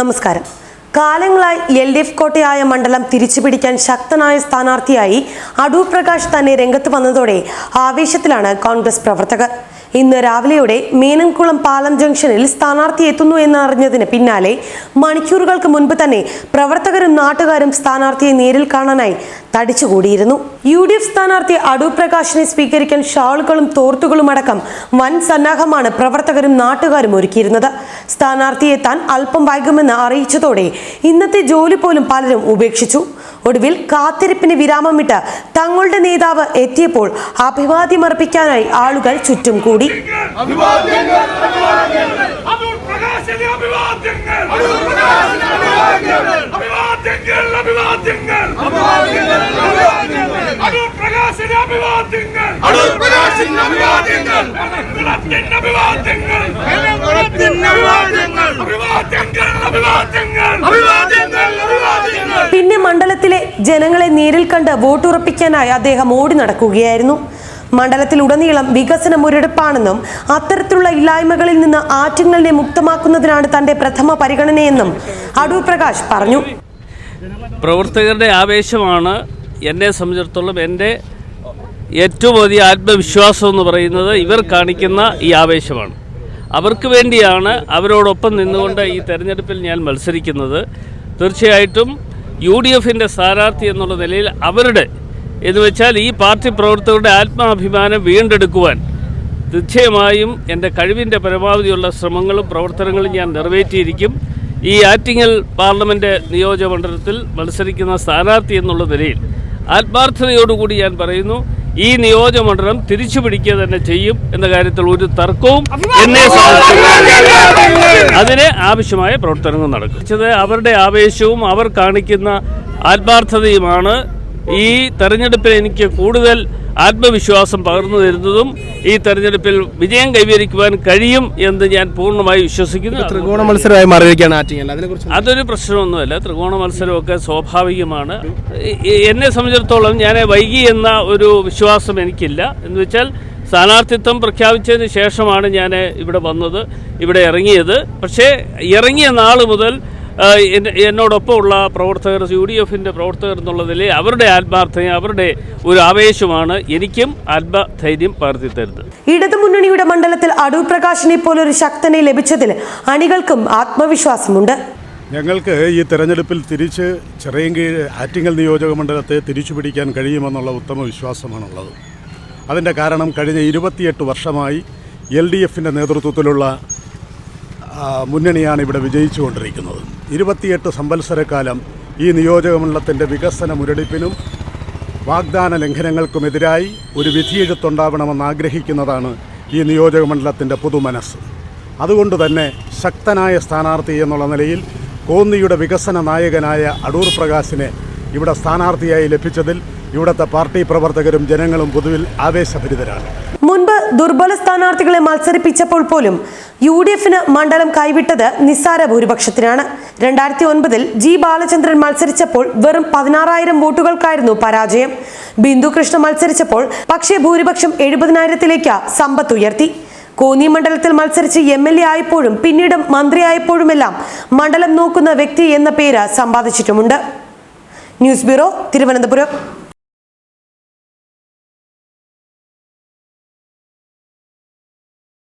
നമസ്കാരം. കാലങ്ങളായി L D F കോട്ടയായ മണ്ഡലം തിരിച്ചുപിടിക്കാൻ ശക്തനായ സ്ഥാനാർത്ഥിയായി അടൂർ പ്രകാശ് തന്നെ രംഗത്ത് വന്നതോടെ ആവേശത്തിലാണ് കോൺഗ്രസ് പ്രവർത്തകർ. ഇന്ന് രാവിലെയോടെ മീനംകുളം പാലം ജംഗ്ഷനിൽ സ്ഥാനാർത്ഥി എത്തുന്നു എന്നറിഞ്ഞതിന് പിന്നാലെ മണിക്കൂറുകൾക്ക് മുൻപ് തന്നെ പ്രവർത്തകരും നാട്ടുകാരും സ്ഥാനാർത്ഥിയെ നേരിൽ കാണാനായി തടിച്ചുകൂടിയിരുന്നു. യു ഡി എഫ് സ്ഥാനാർത്ഥി അടൂർ പ്രകാശിനെ സ്വീകരിക്കാൻ ഷാളുകളും തോർത്തുകളും അടക്കം വൻ സന്നാഹമാണ് പ്രവർത്തകരും നാട്ടുകാരും ഒരുക്കിയിരുന്നത്. സ്ഥാനാർത്ഥിയെത്താൻ അല്പം വൈകുമെന്ന് അറിയിച്ചതോടെ ഇന്നത്തെ ജോലി പോലും പലരും ഉപേക്ഷിച്ചു. ഒടുവിൽ കാത്തിരിപ്പിന് വിരാമമിട്ട് തങ്ങളുടെ നേതാവ് എത്തിയപ്പോൾ അഭിവാദ്യമർപ്പിക്കാനായി ആളുകൾ ചുറ്റും കൂടി അടൂർ പ്രകാശിന് അഭിവാദ്യങ്ങൾ അടൂർ പ്രകാശിന് അഭിവാദ്യങ്ങൾ അഭിവാദ്യങ്ങൾ അഭിവാദ്യങ്ങൾ അടൂർ പ്രകാശിന് അഭിവാദ്യങ്ങൾ അടൂർ പ്രകാശിന് അഭിവാദ്യങ്ങൾ കുളത്തിന് അഭിവാദ്യങ്ങൾ കുളത്തിന് അഭിവാദ്യങ്ങൾ അഭിവാദ്യങ്ങൾ അഭിവാദ്യങ്ങൾ അഭിവാദ്യങ്ങൾ അഭിവാദ്യങ്ങൾ പിന്നെ മണ്ഡലത്തിലെ ജനങ്ങളെ നേരിൽ കണ്ട് വോട്ടുറപ്പിക്കാനായി അദ്ദേഹം ഓടി നടക്കുകയായിരുന്നു. മണ്ഡലത്തിൽ ഉടനീളം വികസനം മുരടിപ്പാണെന്നും അത്തരത്തിലുള്ള ഇല്ലായ്മകളിൽ നിന്ന് ആറ്റങ്ങളിനെ മുക്തമാക്കുന്നതിനാണ് തന്റെ പ്രഥമ പരിഗണനയെന്നും അടൂർ പ്രകാശ് പറഞ്ഞു. പ്രവർത്തകരുടെ ആവേശമാണ് എന്നെ സംബന്ധിച്ചിടത്തോളം എന്റെ ഏറ്റവും വലിയ ആത്മവിശ്വാസം എന്ന് പറയുന്നത് ഇവർ കാണിക്കുന്ന ഈ ആവേശമാണ്. അവർക്ക് വേണ്ടിയാണ് അവരോടൊപ്പം നിന്നുകൊണ്ട് ഈ തെരഞ്ഞെടുപ്പിൽ ഞാൻ മത്സരിക്കുന്നത്. തീർച്ചയായിട്ടും യു ഡി എഫിന്റെ സ്ഥാനാർത്ഥി എന്നുള്ള നിലയിൽ അവരുടെ എന്ന് വെച്ചാൽ ഈ പാർട്ടി പ്രവർത്തകരുടെ ആത്മാഭിമാനം വീണ്ടെടുക്കുവാൻ തീർച്ചയായും എന്റെ കഴിവിന്റെ പരമാവധിയുള്ള ശ്രമങ്ങളും പ്രവർത്തനങ്ങളും ഞാൻ നിറവേറ്റിയിരിക്കും. ഈ ആറ്റിങ്ങൽ പാർലമെന്റ് നിയോജകമണ്ഡലത്തിൽ മത്സരിക്കുന്ന സ്ഥാനാർത്ഥി എന്നുള്ള നിലയിൽ ആത്മാർത്ഥതയോടുകൂടി ഞാൻ പറയുന്നു ഈ നിയോജകമണ്ഡലം തിരിച്ചു പിടിക്കുക തന്നെ ചെയ്യും എന്ന കാര്യത്തിൽ ഒരു തർക്കവും എന്നെ അതിന് ആവശ്യമായ പ്രവർത്തനങ്ങൾ നടക്കും. അവരുടെ ആവേശവും അവർ കാണിക്കുന്ന ആത്മാർത്ഥതയുമാണ്. ഈ തെരഞ്ഞെടുപ്പിൽ എനിക്ക് കൂടുതൽ ആത്മവിശ്വാസം പകർന്നു തരുന്നതും ഈ തെരഞ്ഞെടുപ്പിൽ വിജയം കൈവരിക്കുവാൻ കഴിയും എന്ന് ഞാൻ പൂർണമായി വിശ്വസിക്കുന്നു. ത്രികോണ മത്സരമായി മാറിയിരിക്കുകയാണ് ആറ്റിങ്ങൽ അതിനെക്കുറിച്ച് അതൊരു പ്രശ്നമൊന്നുമല്ല. ത്രികോണ മത്സരമൊക്കെ സ്വാഭാവികമാണ്. എന്നെ സംബന്ധിച്ചിടത്തോളം ഞാൻ വൈകി എന്ന ഒരു വിശ്വാസം എനിക്കില്ല. എന്ന് വെച്ചാൽ സ്ഥാനാർത്ഥിത്വം പ്രഖ്യാപിച്ചതിന് ശേഷമാണ് ഞാൻ ഇവിടെ വന്നത് ഇവിടെ ഇറങ്ങിയത്. പക്ഷേ ഇറങ്ങിയ നാൾ മുതൽ എന്നോടൊപ്പമുള്ള പ്രവർത്തകർ യു ഡി എഫിന്റെ പ്രവർത്തകർ എന്നുള്ളതിൽ അവരുടെ ആത്മാർത്ഥയും അവരുടെ ഒരു ആവേശമാണ് എനിക്കും ആത്മധൈര്യം പകർത്തി തരുന്നത് ഇടതുമുന്നണിയുടെ മണ്ഡലത്തിൽ അടൂർ പ്രകാശിനെ പോലൊരു ശക്തനെ ലഭിച്ചതിൽ അണികൾക്കും ആത്മവിശ്വാസമുണ്ട്. ഞങ്ങൾക്ക് ഈ തെരഞ്ഞെടുപ്പിൽ തിരിച്ച് ചെറിയ ആറ്റിങ്ങൽ നിയോജക മണ്ഡലത്തെ തിരിച്ചു പിടിക്കാൻ കഴിയുമെന്നുള്ള ഉത്തമ വിശ്വാസമാണുള്ളത് അതിന്റെ കാരണം കഴിഞ്ഞ ഇരുപത്തിയെട്ട് വർഷമായി എൽ ഡി എഫിന്റെ നേതൃത്വത്തിലുള്ള മുന്നണിയാണ് ഇവിടെ വിജയിച്ചുകൊണ്ടിരിക്കുന്നത്. ഇരുപത്തിയെട്ട് സംവത്സരക്കാലം ഈ നിയോജകമണ്ഡലത്തിന്റെ വികസന മുരടിപ്പിനും വാഗ്ദാന ലംഘനങ്ങൾക്കുമെതിരായി ഒരു വിധിയെഴുത്തുണ്ടാവണമെന്ന് ആഗ്രഹിക്കുന്നതാണ് ഈ നിയോജകമണ്ഡലത്തിന്റെ പുതുമനസ് അതുകൊണ്ട് തന്നെ ശക്തനായ സ്ഥാനാർത്ഥി എന്നുള്ള നിലയിൽ കോന്നിയുടെ വികസന നായകനായ അടൂർ പ്രകാശിനെ ഇവിടെ സ്ഥാനാർത്ഥിയായി ലഭിച്ചതിൽ ഇവിടുത്തെ പാർട്ടി പ്രവർത്തകരും ജനങ്ങളും പൊതുവിൽ ആവേശഭരിതരാണ്. മുൻപ് ദുർബല സ്ഥാനാർത്ഥികളെ മത്സരിപ്പിച്ചപ്പോൾ പോലും യു ഡി എഫിന് മണ്ഡലം കൈവിട്ടത് നിസ്സാര ഭൂരിപക്ഷത്തിനാണ്. രണ്ടായിരത്തി ഒൻപതിൽ ജി ബാലചന്ദ്രൻ മത്സരിച്ചപ്പോൾ വെറും പതിനാറായിരം വോട്ടുകൾക്കായിരുന്നു പരാജയം. ബിന്ദു കൃഷ്ണ മത്സരിച്ചപ്പോൾ പക്ഷേ ഭൂരിപക്ഷം എഴുപതിനായിരത്തിലേക്ക് സമ്പത്ത് ഉയർത്തി. കോന്നി മണ്ഡലത്തിൽ മത്സരിച്ച് എം എൽ എ ആയപ്പോഴും പിന്നീട് മന്ത്രിയായപ്പോഴുമെല്ലാം മണ്ഡലം നോക്കുന്ന വ്യക്തി എന്ന പേര് സമ്പാദിച്ചിട്ടുമുണ്ട്. News bureau Thiruvananthapuram.